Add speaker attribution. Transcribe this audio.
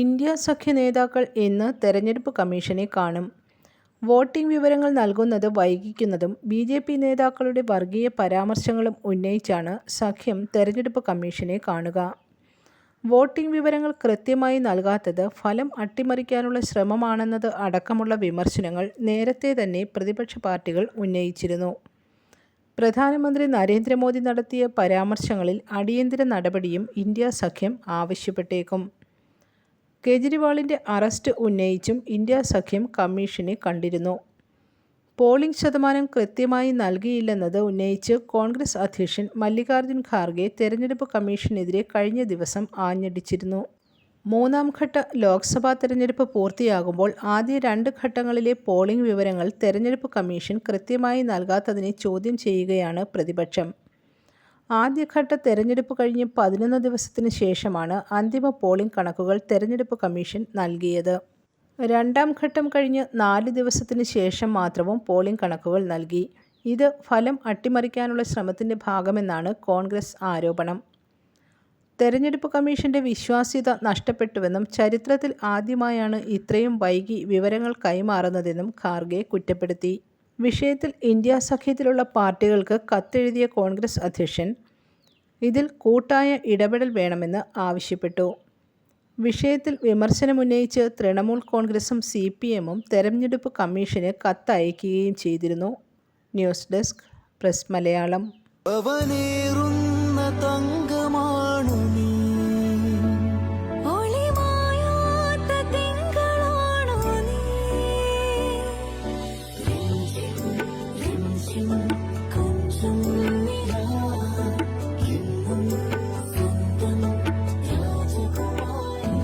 Speaker 1: India സഖ്യ നേതാക്കൾ ഇന്ന് തെരഞ്ഞെടുപ്പ് കമ്മീഷനെ കാണും. വോട്ടിംഗ് വിവരങ്ങൾ നൽകുന്നത് വൈകിക്കുന്നതും ബി ജെ പി നേതാക്കളുടെ വർഗീയ പരാമർശങ്ങളും ഉന്നയിച്ചാണ് സഖ്യം തെരഞ്ഞെടുപ്പ് കമ്മീഷനെ കാണുക. വോട്ടിംഗ് വിവരങ്ങൾ കൃത്യമായി നൽകാത്തത് ഫലം അട്ടിമറിക്കാനുള്ള ശ്രമമാണെന്നത് അടക്കമുള്ള വിമർശനങ്ങൾ നേരത്തെ തന്നെ പ്രതിപക്ഷ പാർട്ടികൾ ഉന്നയിച്ചിരുന്നു. പ്രധാനമന്ത്രി നരേന്ദ്രമോദി നടത്തിയ പരാമർശങ്ങളിൽ അടിയന്തര നടപടിയും ഇന്ത്യ സഖ്യം ആവശ്യപ്പെട്ടേക്കും. കേജ്രിവാളിന്റെ അറസ്റ്റ് ഉന്നയിച്ചും ഇന്ത്യ സഖ്യം കമ്മീഷനെ കണ്ടിരുന്നു. പോളിംഗ് ശതമാനം കൃത്യമായി നൽകിയില്ലെന്നത് ഉന്നയിച്ച് കോൺഗ്രസ് അധ്യക്ഷൻ മല്ലികാർജുൻ ഖാർഗെ തെരഞ്ഞെടുപ്പ് കമ്മീഷനെതിരെ കഴിഞ്ഞ ദിവസം ആഞ്ഞടിച്ചിരുന്നു. മൂന്നാം ഘട്ട ലോക്സഭാ തെരഞ്ഞെടുപ്പ് പൂർത്തിയാകുമ്പോൾ ആദ്യ രണ്ട് ഘട്ടങ്ങളിലെ പോളിംഗ് വിവരങ്ങൾ തെരഞ്ഞെടുപ്പ് കമ്മീഷൻ കൃത്യമായി നൽകാത്തതിനെ ചോദ്യം ചെയ്യുകയാണ് പ്രതിപക്ഷം. ആദ്യഘട്ട തെരഞ്ഞെടുപ്പ് കഴിഞ്ഞ് പതിനൊന്ന് ദിവസത്തിന് ശേഷമാണ് അന്തിമ പോളിംഗ് കണക്കുകൾ തെരഞ്ഞെടുപ്പ് കമ്മീഷൻ നൽകിയത്. രണ്ടാം ഘട്ടം കഴിഞ്ഞ് നാല് ദിവസത്തിന് ശേഷം മാത്രവും പോളിംഗ് കണക്കുകൾ നൽകി. ഇത് ഫലം അട്ടിമറിക്കാനുള്ള ശ്രമത്തിന്റെ ഭാഗമെന്നാണ് കോൺഗ്രസ് ആരോപണം. തെരഞ്ഞെടുപ്പ് കമ്മീഷന്റെ വിശ്വാസ്യത നഷ്ടപ്പെട്ടുവെന്നും ചരിത്രത്തിൽ ആദ്യമായാണ് ഇത്രയും വൈകി വിവരങ്ങൾ കൈമാറുന്നതെന്നും ഖാർഗെ കുറ്റപ്പെടുത്തി. വിഷയത്തിൽ ഇന്ത്യ സഖ്യത്തിലുള്ള പാർട്ടികൾക്ക് കത്തെഴുതിയ കോൺഗ്രസ് അധ്യക്ഷൻ ഇതിൽ കൂട്ടായ ഇടപെടൽ വേണമെന്ന് ആവശ്യപ്പെട്ടു. വിഷയത്തിൽ വിമർശനമുന്നയിച്ച് തൃണമൂൽ കോൺഗ്രസും സി പി എമ്മും തെരഞ്ഞെടുപ്പ് കമ്മീഷന് കത്തയക്കുകയും ചെയ്തിരുന്നു.
Speaker 2: News desk press Malayalam. രാജകുമാരി